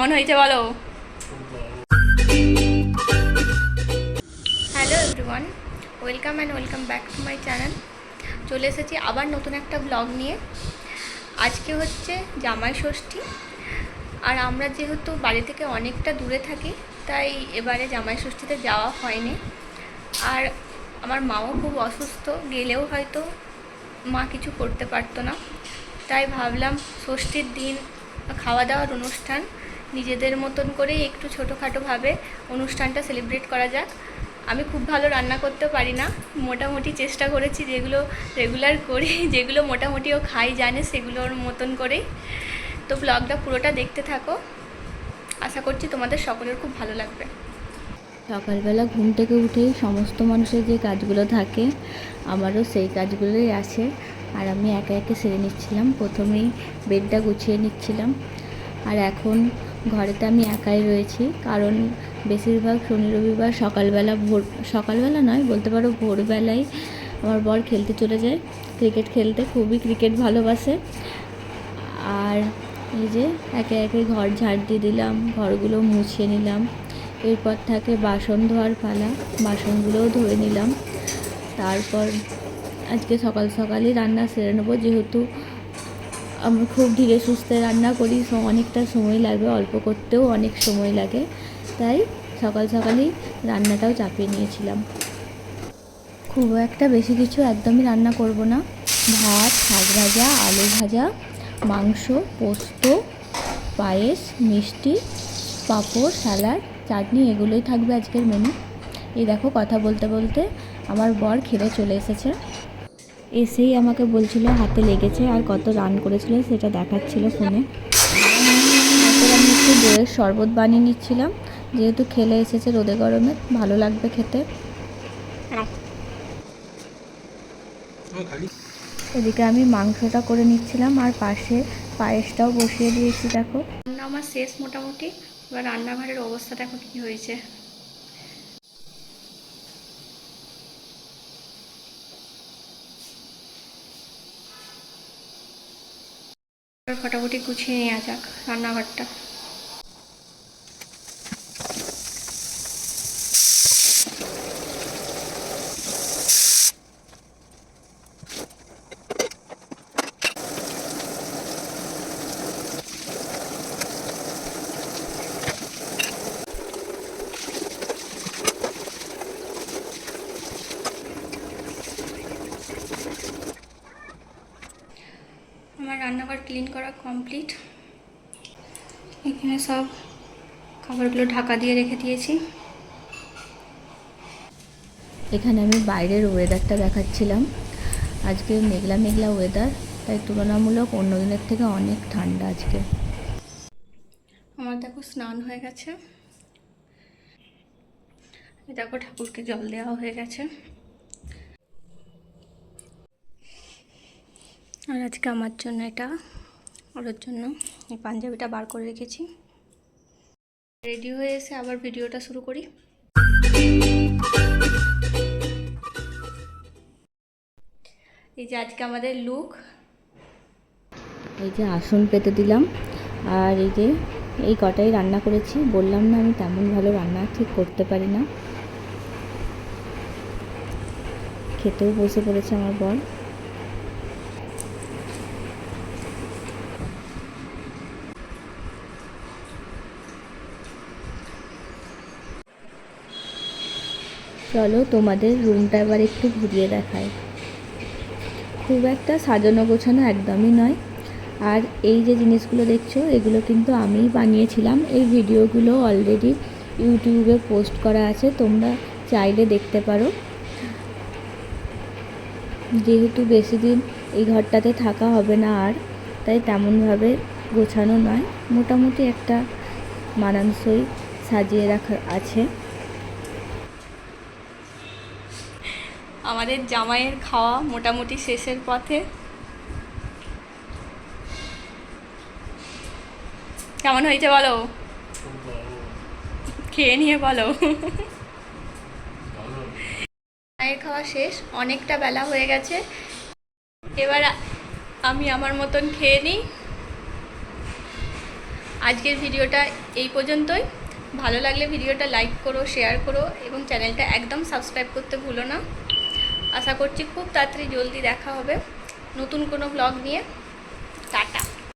কেমন হয়েছে বলো? Hello everyone welcome and welcome back to my channel চলে এসেছি আবার নতুন একটা ব্লগ নিয়ে। আজকে হচ্ছে জামাই ষষ্ঠী, আর আমরা যেহেতু বাড়ি থেকে অনেকটা দূরে থাকি, তাই এবারে জামাই ষষ্ঠীতে যাওয়া হয়নি। আর আমার মাও খুব অসুস্থ, গেলেও হয়তো মা কিছু করতে পারতো না। তাই ভাবলাম ষষ্ঠীর দিন খাওয়া দাওয়ার অনুষ্ঠান নিজেদের মতন করেই একটু ছোটোখাটোভাবে অনুষ্ঠানটা সেলিব্রেট করা যাক। আমি খুব ভালো রান্না করতে পারি না। মোটামুটি চেষ্টা করেছি যেগুলো রেগুলার করি, যেগুলো মোটামুটিও খাই, জানে সেগুলোর মতন করেই। তো ব্লগটা পুরোটা দেখতে থাকো। আশা করছি তোমাদের সকলের খুব ভালো লাগবে। সকালবেলা ঘুম থেকে উঠেই সমস্ত মানুষের যে কাজগুলো থাকে, আমারও সেই কাজগুলোই আছে। আর আমি একে একে সেরে নিচ্ছিলাম। প্রথমেই বেডটা গুছিয়ে নিচ্ছিলাম। আর এখন ঘরেতে আমি একাই রয়েছি, কারণ বেশিরভাগ শনি, রবিবার সকালবেলা ভোর, সকালবেলা নয়, বলতে পারো ভোরবেলায় আমার বর খেলতে চলে যায়। ক্রিকেট খেলতে, খুবই ক্রিকেট ভালোবাসে। আর এই যে একে একে ঘর ঝাড় দিয়ে দিলাম, ঘরগুলো মুছিয়ে নিলাম। এরপর থাকে বাসন ধোয়ার পালা, বাসনগুলোও ধুয়ে নিলাম। তারপর আজকে সকাল সকালই রান্না সেরে নেব, যেহেতু আমি, খুব ধীরে সুস্থে রান্না করি অনেকটা সময় লাগবে, অল্প করতেও অনেক সময় লাগে। তাই সকাল সকালই রান্নাটাও চাপিয়ে নিয়েছিলাম। খুব একটা বেশি কিছু একদমই রান্না করব না। ভাত, শাক ভাজা, আলু ভাজা, মাংস, পোস্ত, পায়েস, মিষ্টি, পাঁপড় স্যালাড চাটনি, এগুলোই থাকবে আজকের মেনু এই দেখো, কথা বলতে বলতে আমার বর খেলে চলে এসেছে। এসেই আমাকে বলছিল হাতে লেগেছে আর কত রান করেছিল সেটা দেখাচ্ছিল ফোনে। আমি একটু দইয়ের শরবত বানিয়ে নিচ্ছিলাম। যেহেতু খেলে এসেছে রোদে গরমে, ভালো লাগবে খেতে। এদিকে আমি মাংসটা করে নিচ্ছিলাম আর পাশে পায়েসটাও বসিয়ে দিয়েছি, দেখো। আমার শেষ মোটামুটি। এবার রান্নাঘরের অবস্থা দেখো কী হয়েছে। ফটাফটি গুছিয়ে নেওয়া যাক রান্নাঘরটা। আমার রান্নাঘর ক্লিন করা কমপ্লিট এখানে সব খাবারগুলো ঢাকা দিয়ে রেখে দিয়েছি। এখানে আমি বাইরের ওয়েদারটা দেখাচ্ছিলাম। আজকে মেঘলা মেঘলা ওয়েদার তাই তুলনামূলক অন্য দিনের থেকে অনেক ঠান্ডা আজকে। আমার দেখো স্নান হয়ে গেছে। দেখো ঠাকুরকে জল দেওয়া হয়ে গেছে। আর আজকে আমার জন্য এটা, ওর জন্য এই পাঞ্জাবিটা বার করে রেখেছি। রেডি হয়ে এসে আবার ভিডিওটা শুরু করি। এই যে আজকে আমাদের লুক এই যে আসন পেতে দিলাম, আর এই যে এই কটাই রান্না করেছি। বললাম না আমি তেমন ভালো রান্না ঠিক করতে পারি না। খেতেও বসে পড়েছে আমার বর। চলো তোমাদের রুমটা এবার একটু ঘুরিয়ে দেখায় খুব একটা সাজানো গোছানো একদমই নয়। আর এই যে জিনিসগুলো দেখছ, এগুলো কিন্তু আমিই বানিয়েছিলাম। এই ভিডিওগুলো অলরেডি ইউটিউবে পোস্ট করা আছে, তোমরা চাইলে দেখতে পারো। যেহেতু বেশি দিন এই ঘরটাতে থাকা হবে না আর, তাই তেমনভাবে গোছানো নয়। মোটামুটি একটা মানানসই সাজিয়ে রাখা আছে। আমাদের জামাইয়ের খাওয়া মোটামুটি শেষের পথে। কেমন হয়েছে বলো? খেয়ে নিয়ে বলো। জামাইয়ের খাওয়া শেষ, অনেকটা বেলা হয়ে গেছে। এবার আমি আমার মতন খেয়ে নিই। আজকের ভিডিওটা এই পর্যন্তই। ভালো লাগলে ভিডিওটা লাইক করো, শেয়ার করো এবং চ্যানেলটা একদম সাবস্ক্রাইব করতে ভুলো না। আশা করছি খুব তাড়াতাড়ি জলদি দেখা হবে। নতুন কোনো ব্লগ নিয়ে। টাটা।